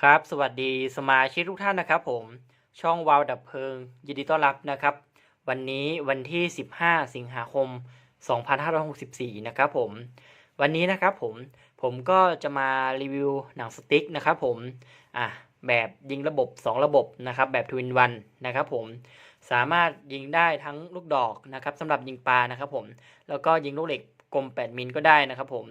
ครับ สวัสดีสมาชิกทุกท่านนะครับผม ช่องวาวดับเพลิง ยินดีต้อนรับนะครับ วันนี้วันที่ 15 สิงหาคม 2564 นะครับผม วันนี้นะครับผม ผมก็จะมารีวิวหนังสติ๊กนะครับผม อะ แบบยิงระบบ 2 ระบบนะครับ แบบทวินวันนะครับผม สามารถยิงได้ทั้งลูกดอกนะครับสำหรับยิงปลานะครับผม แล้วก็ยิงลูกเหล็กกลม 8 มิลก็ได้นะครับผม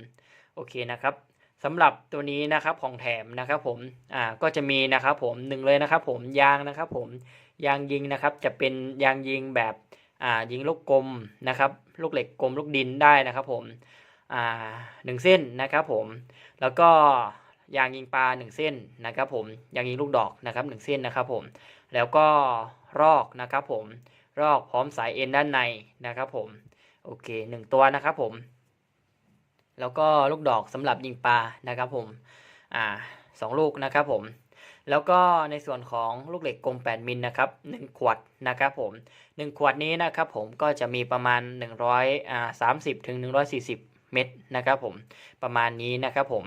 โอเคนะครับ สำหรับตัวนี้นะครับของแถมนะครับผมอ่าก็จะมีนะครับผมหนึ่งเลยนะครับผมยางนะครับผมยางยิงนะครับจะเป็นยางยิงแบบอ่ายิงลูกกลมนะครับลูกเหล็กกลมลูกดินได้นะครับผมอ่าหนึ่งเส้นนะครับผมแล้วก็ยางยิงปลาหนึ่งเส้นนะครับผมยางยิงลูกดอกนะครับหนึ่งเส้นนะครับผมแล้วก็รอกนะครับผมรอกพร้อมสายเอ็นด้านในนะครับผมโอเคหนึ่งตัวนะครับผม แล้วก็ลูกดอกสำหรับยิงปลานะครับผมอ่าสองลูกนะครับผมแล้วก็ในส่วนของลูกเหล็กกลม 8 มิลนะครับ1ขวดนะครับผม1ขวดนี้นะครับผมก็จะมีประมาณ 130ถึง140 เม็ดนะครับผมประมาณนี้นะครับผม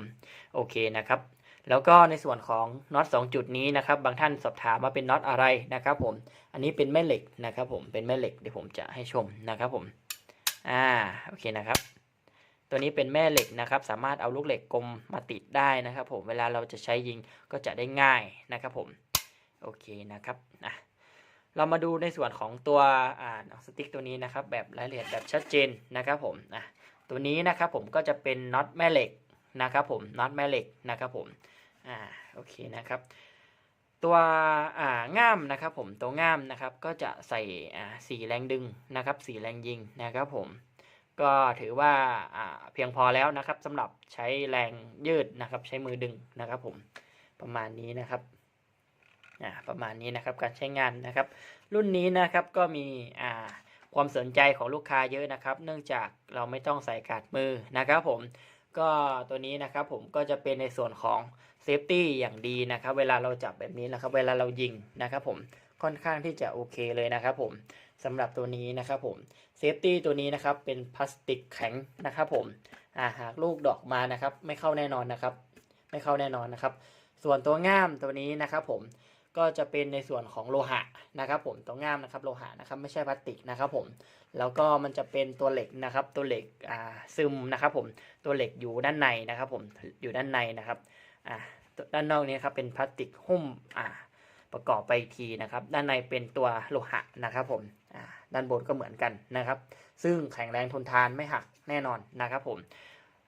โอเคนะครับแล้วก็ในส่วนของน็อต2จุดนี้นะครับบางท่านสอบถามว่าเป็นน็อตอะไรนะครับผมอันนี้เป็นแม่เหล็กนะครับผมเป็นแม่เหล็กเดี๋ยวผมจะให้ชมนะครับผมอ่าโอเคนะครับ ตัวนี้เป็นแม่เหล็กนะครับ สามารถเอาลูกเหล็กกลมมาติดได้นะครับ ผม เวลาเราจะใช้ยิงก็จะได้ง่ายนะครับผม โอเคนะครับนะเรามาดูในส่วนของตัวอ่าหนังสติ๊กตัวนี้นะครับ แบบรายละเอียดแบบชัดเจนนะครับผมนะตัวนี้นะครับผมก็จะเป็นน็อตแม่เหล็กนะครับผมน็อตแม่เหล็กนะครับผมอ่าโอเคนะครับ ตัวอ่าง่ามนะครับผมตัวง่ามนะครับก็จะใส่อ่าสีแรงดึงนะครับสีแรงยิงนะครับผม ก็ถือว่าเพียงพอแล้วนะครับสำหรับใช้แรงยืดนะครับ ใช้มือดึงนะครับ ผมประมาณนี้นะครับอ่าประมาณนี้นะครับการใช้งานนะครับ รุ่นนี้นะครับก็มีความสนใจของลูกค้าเยอะนะครับ เนื่องจากเราไม่ต้องใส่กาดมือนะครับ ผมก็ตัวนี้นะครับผมก็จะเป็นในส่วนของเซฟตี้อย่างดีนะครับ เวลาเราจับแบบนี้นะครับ เวลาเรายิงนะครับ ผมค่อนข้างที่จะโอเคเลยนะครับ ผม สำหรับตัวนี้นะครับผมเซฟตี้ตัวนี้นะครับเป็นพลาสติกแข็งนะครับผมอ่าหากลูกดอกมานะครับไม่เข้าแน่นอนนะครับ ไม่เข้าแน่นอนนะครับ ส่วนตัวง่ามตัวนี้นะครับผมก็จะเป็นในส่วนของโลหะนะครับผมตัวง่ามนะครับโลหะนะครับไม่ใช่พลาสติกนะครับผมแล้วก็มันจะเป็นตัวเหล็กนะครับ ตัวเหล็กอ่าซึมนะครับผมตัวเหล็กอยู่ด้านในนะครับผมอยู่ด้านในนะครับอ่าด้านนอกนี้ครับเป็นพลาสติกหุ้มอ่า ประกอบไปทีนะครับด้านในเป็นตัวโลหะนะครับผมด้านบนก็เหมือนกันนะครับ ซึ่งแข็งแรงทนทานไม่หักแน่นอนนะครับผม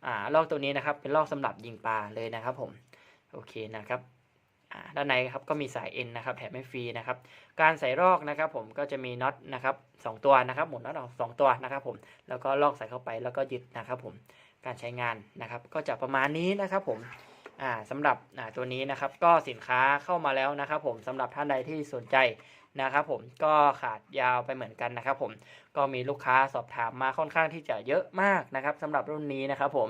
อลอกตัวนี้นะครับเป็นลอกสำหรับยิงปลาเลยนะครับผมโอเคนะครับด้านในครับก็มีสายเอ็นนะครับแถมไม่ฟรีนะครับ การใส่ลอกนะครับ ผมก็จะมีน็อตนะครับสองตัวนะครับหมุนน็อตออกสองตัวนะครับ ผมแล้วก็ลอกใส่เข้าไปแล้วก็ยึดนะครับ ผมการใช้งานนะครับ ก็จะประมาณนี้นะครับผม อ่าสำหรับอ่าตัวนี้นะครับก็สินค้าเข้ามาแล้วนะครับ ผมสำหรับท่านใดที่สนใจนะครับผมก็ขาดยาวไปเหมือนกันนะครับ ผมก็มีลูกค้าสอบถามมาค่อนข้างที่จะเยอะมากนะครับสำหรับรุ่นนี้นะครับ ผม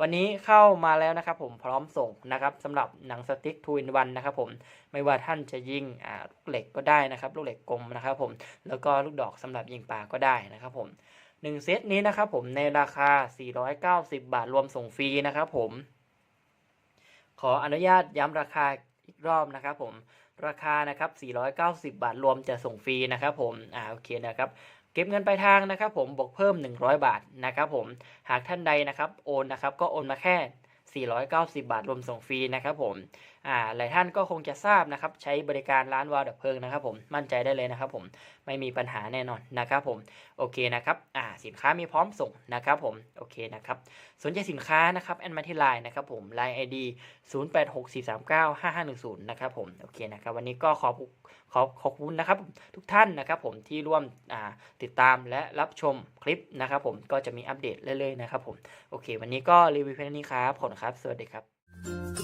วันนี้เข้ามาแล้วนะครับ ผมพร้อมส่งนะครับสำหรับหนังสติ๊กทูอินวันนะครับ ผมไม่ว่าท่านจะยิงอ่าลูกเหล็กก็ได้นะครับ ลูกเหล็กกลมนะครับ ผมแล้วก็ลูกดอกสำหรับยิงปลาก็ได้นะครับ ผมหนึ่งเซตนี้นะครับ ผมในราคา 490 บาทรวมส่งฟรีนะครับ ผม ออนุญาตย้ำราคาอีกรอบนะครับผมราคานะครับ490 บาทรวมจะส่งฟรีนะครับผมอ่าโอเคนะครับเก็บเงินปลายทางนะครับผมบวกเพิ่ม 100 บาทนะครับผมหากท่านใดนะครับโอนนะครับก็โอนมาแค่ 490 บาทรวมส่งฟรีนะครับผม อ่าหลายท่านก็คงจะทราบนะครับใช้บริการร้านวาวดับเพลิงนะครับผมมั่นใจได้เลยนะครับผมไม่มีปัญหาแน่นอนนะครับผมโอเคนะครับอ่าสินค้ามีพร้อมส่งนะครับผมโอเคนะครับสนใจสินค้านะครับแอดมาที่ไลน์นะครับผมไลน์ ID 0864395510นะครับผมโอเคนะครับวันนี้ก็ขอบขอบขอบคุณนะครับทุกท่านนะครับผมที่ร่วมอ่าติดตามและรับชมคลิปนะครับผมก็จะมีอัปเดตเรื่อยๆนะครับผมโอเค วันนี้ก็รีวิวเพียงเท่านี้ครับขอบคุณครับ สวัสดีครับ